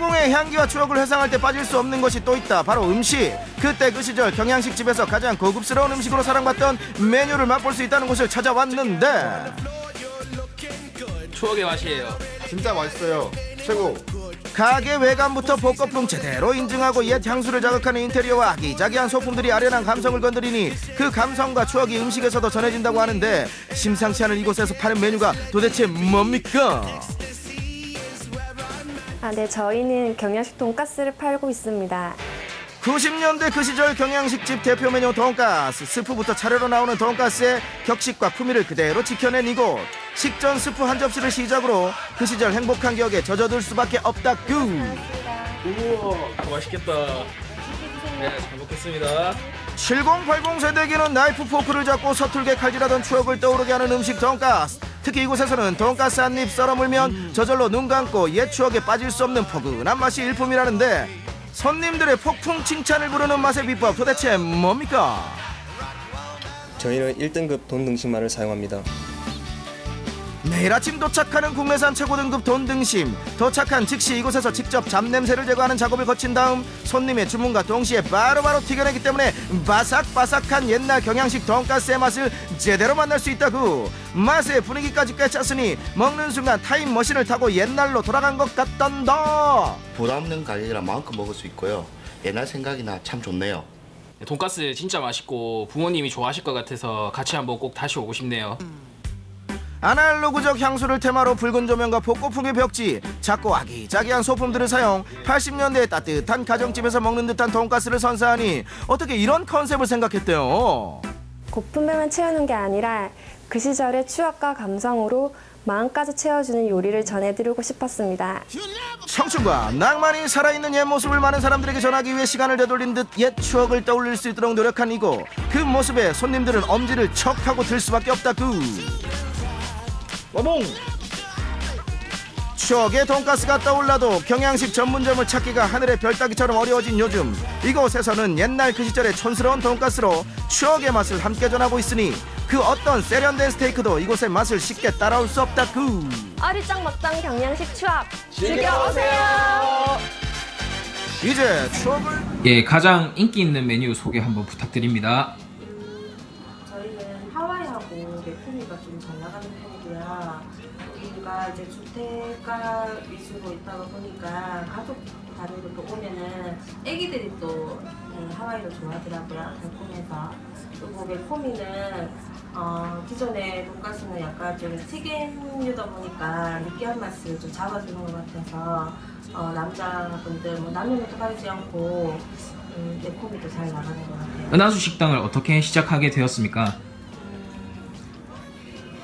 상공의 향기와 추억을 회상할 때 빠질 수 없는 것이 또 있다 바로 음식 그때 그 시절 경양식 집에서 가장 고급스러운 음식으로 사랑받던 메뉴를 맛볼 수 있다는 곳을 찾아왔는데 추억의 맛이에요. 진짜 맛있어요. 최고. 가게 외관부터 복고풍 제대로 인증하고 옛 향수를 자극하는 인테리어와 아기자기한 소품들이 아련한 감성을 건드리니 그 감성과 추억이 음식에서도 전해진다고 하는데 심상치 않은 이곳에서 파는 메뉴가 도대체 뭡니까? 아, 네, 저희는 경양식 돈가스를 팔고 있습니다. 90년대 그 시절 경양식집 대표 메뉴 돈가스 스프부터 차례로 나오는 돈가스의 격식과 품위를 그대로 지켜낸 이곳 식전 스프 한 접시를 시작으로 그 시절 행복한 기억에 젖어들 수밖에 없다 구 우와, 맛있겠다. 네, 잘 먹겠습니다. 7080 세대기는 나이프 포크를 잡고 서툴게 칼질하던 추억을 떠오르게 하는 음식 돈가스 특히 이곳에서는 돈가스 한 입 썰어 물면 저절로 눈 감고 옛 추억에 빠질 수 없는 포근한 맛이 일품이라는데 손님들의 폭풍 칭찬을 부르는 맛의 비법 도대체 뭡니까? 저희는 1등급 돈 등심말을 사용합니다. 매일 아침 도착하는 국내산 최고 등급 돈 등심 도착한 즉시 이곳에서 직접 잡냄새를 제거하는 작업을 거친 다음 손님의 주문과 동시에 바로바로 튀겨내기 때문에 바삭바삭한 옛날 경양식 돈가스의 맛을 제대로 만날 수 있다구 맛의 분위기까지 꿰찼으니 먹는 순간 타임머신을 타고 옛날로 돌아간 것 같단다 부담 없는 가격이라 마음껏 먹을 수 있고요. 옛날 생각이나 참 좋네요. 네, 돈가스 진짜 맛있고 부모님이 좋아하실 것 같아서 같이 한번 꼭 다시 오고 싶네요. 아날로그적 향수를 테마로 붉은 조명과 복고풍의 벽지 작고 아기자기한 소품들을 사용 80년대 따뜻한 가정집에서 먹는 듯한 돈가스를 선사하니 어떻게 이런 컨셉을 생각했대요 고품배만 채우는 게 아니라 그 시절의 추억과 감성으로 마음까지 채워주는 요리를 전해드리고 싶었습니다. 청춘과 낭만이 살아있는 옛 모습을 많은 사람들에게 전하기 위해 시간을 되돌린 듯 옛 추억을 떠올릴 수 있도록 노력한 이곳 그 모습에 손님들은 엄지를 척 하고 들 수밖에 없다구 와봉. 추억의 돈가스가 떠올라도 경양식 전문점을 찾기가 하늘의 별 따기처럼 어려워진 요즘 이곳에서는 옛날 그 시절의 촌스러운 돈가스로 추억의 맛을 함께 전하고 있으니 그 어떤 세련된 스테이크도 이곳의 맛을 쉽게 따라올 수 없다구 어리짱 먹장 경양식 추억 즐겨오세요. 이제 추억을 예, 가장 인기 있는 메뉴 소개 한번 부탁드립니다. 저희는 하와이하고 매콤이가 좀 잘 나가는 편이고요. 여기가 이제 주택가 위주로 있다가 보니까 가족 단위로 또 오면은 애기들이 또 음, 하와이를 좋아하더라고요. 달콤해서. 그리고 매콤이는 어, 기존의 돈가스는 약간 좀 튀김류다 보니까 느끼한 맛을 좀 잡아주는 것 같아서 어, 남자분들, 뭐 남녀노소 가리지 않고 음, 매콤이도 잘 나가는 것 같아요. 은하수 식당을 어떻게 시작하게 되었습니까?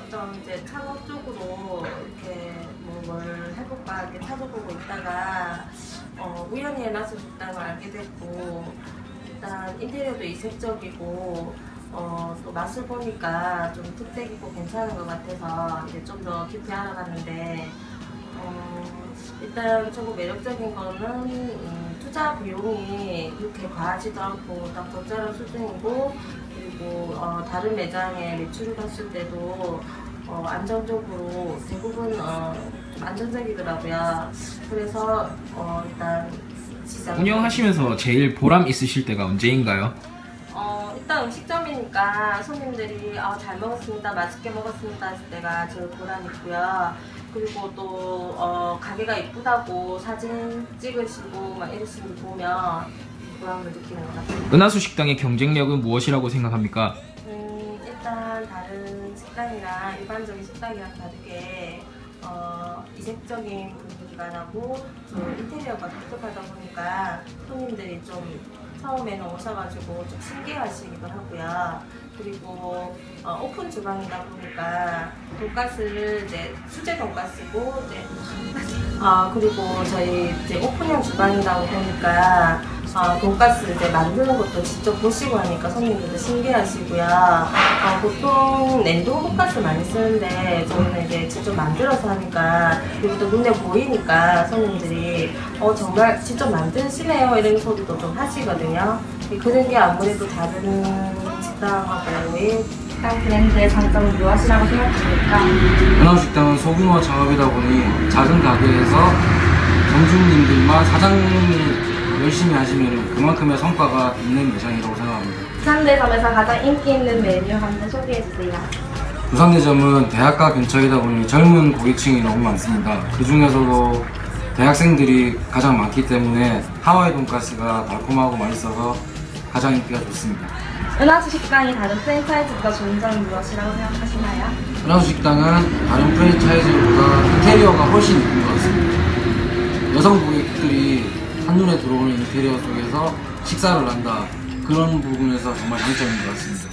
어떤 이제 창업 쪽으로 이렇게 뭐 뭘 해볼까 이렇게 찾아보고 있다가 어, 우연히 에나수 식당을 알게 됐고 일단 인테리어도 이색적이고 어, 또 맛을 보니까 좀 특색 있고 괜찮은 것 같아서 이제 좀 더 깊이 알아봤는데 어, 일단 조금 매력적인 거는 음, 투자 비용이 그렇게 과하지도 않고 딱 적절한 수준이고 그리고 어, 다른 매장에 매출을 봤을 때도 어, 안정적으로 대부분 어, 좀 안정적이더라고요. 그래서 어, 일단 시장 운영하시면서 제일 보람 있으실 때가 언제인가요? 어, 일단 음식점이니까 손님들이 아, 잘 먹었습니다, 맛있게 먹었습니다 했을 때가 제일 보람 있고요. 그리고 또 어, 가게가 이쁘다고 사진 찍으시고 막 이러시는 거 보면 보람을 느끼는 것 같아요. 은하수 식당의 경쟁력은 무엇이라고 생각합니까? 음, 일단 다른 식당이나 일반적인 식당이랑 다르게 어, 이색적인 분위기가 나고 또 인테리어가 독특하다 보니까 손님들이 좀 처음에는 오셔가지고 좀 신기하시기도 하고요. 그리고 어, 오픈 주방이다 보니까 돈가스를 이제 수제 돈가스고 이제 아 그리고 저희 이제 오픈형 주방이다 보니까 어, 돈가스 이제 만드는 것도 직접 보시고 하니까 손님들도 신기하시고요. 어, 보통 냉동 돈가스 많이 쓰는데 저희는 이제 직접 만들어서 하니까 그리고 또 눈에 보이니까 손님들이 어 정말 직접 만드시네요 이런 소리도 좀 하시거든요. 그런 게 아무래도 다른 식당하고의 식당 브랜드의 장점은 무엇이라고 생각합니까? 은하식당은 소규모 창업이다 보니 작은 가게에서 점주님들만 열심히 하시면 그만큼의 성과가 있는 매장이라고 생각합니다. 부산대점에서 가장 인기 있는 메뉴 한번 소개해 주세요. 부산대점은 대학가 근처이다 보니 젊은 고객층이 너무 많습니다. 그 중에서도 대학생들이 가장 많기 때문에 하와이 돈가스가 달콤하고 맛있어서 가장 인기가 좋습니다. 은하수 식당이 다른 프랜차이즈보다 좋은 점이 무엇이라고 생각하시나요? 은하수 식당은 다른 프랜차이즈보다 인테리어가 훨씬 이쁜 것 같습니다. 여성 고객들이 한눈에 들어오는 인테리어 속에서 식사를 한다. 그런 부분에서 정말 장점인 것 같습니다.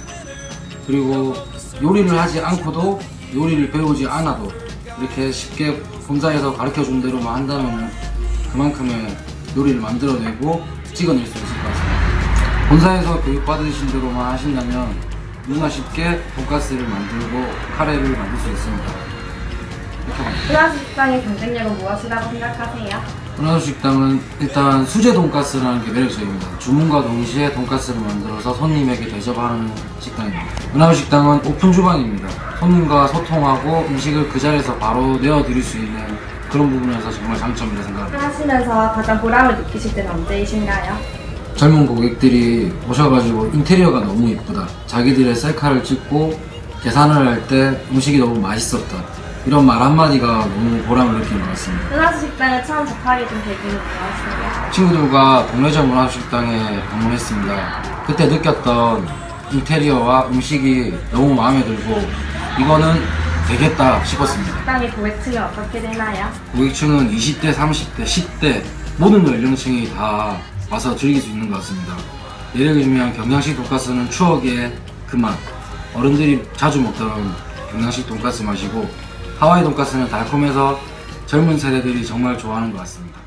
그리고 요리를 하지 않고도 요리를 배우지 않아도 이렇게 쉽게 본사에서 가르쳐 준 대로만 한다면 그만큼의 요리를 만들어내고 찍어낼 수 있을 것 같습니다. 본사에서 교육받으신 대로만 하신다면 누구나 쉽게 돈가스를 만들고 카레를 만들 수 있습니다. 이렇게. 은하수 식당의 경쟁력은 무엇이라고 생각하세요? 은하수 식당은 일단 수제 돈가스라는 게 매력적입니다. 주문과 동시에 돈가스를 만들어서 손님에게 대접하는 식당입니다. 은하수 식당은 오픈 주방입니다. 손님과 소통하고 음식을 그 자리에서 바로 내어드릴 수 있는 그런 부분에서 정말 장점이라 생각합니다. 하시면서 가장 보람을 느끼실 때는 언제이신가요? 젊은 고객들이 오셔가지고 인테리어가 너무 이쁘다. 자기들의 셀카를 찍고 계산을 할 때 음식이 너무 맛있었다. 이런 말 한마디가 너무 보람을 느끼는 것 같습니다. 은하수 식당을 처음 접하게 된 계기는 무엇이세요? 친구들과 동래점 문화식당에 방문했습니다. 그때 느꼈던 인테리어와 음식이 너무 마음에 들고 이거는 되겠다 싶었습니다. 식당의 고객층이 어떻게 되나요? 고객층은 20대, 30대, 10대 모든 연령층이 다 와서 즐길 수 있는 것 같습니다. 예를 들면 경양식 돈가스는 추억의 그 맛. 어른들이 자주 먹던 경양식 돈가스 맛이고 하와이 돈가스는 달콤해서 젊은 세대들이 정말 좋아하는 것 같습니다.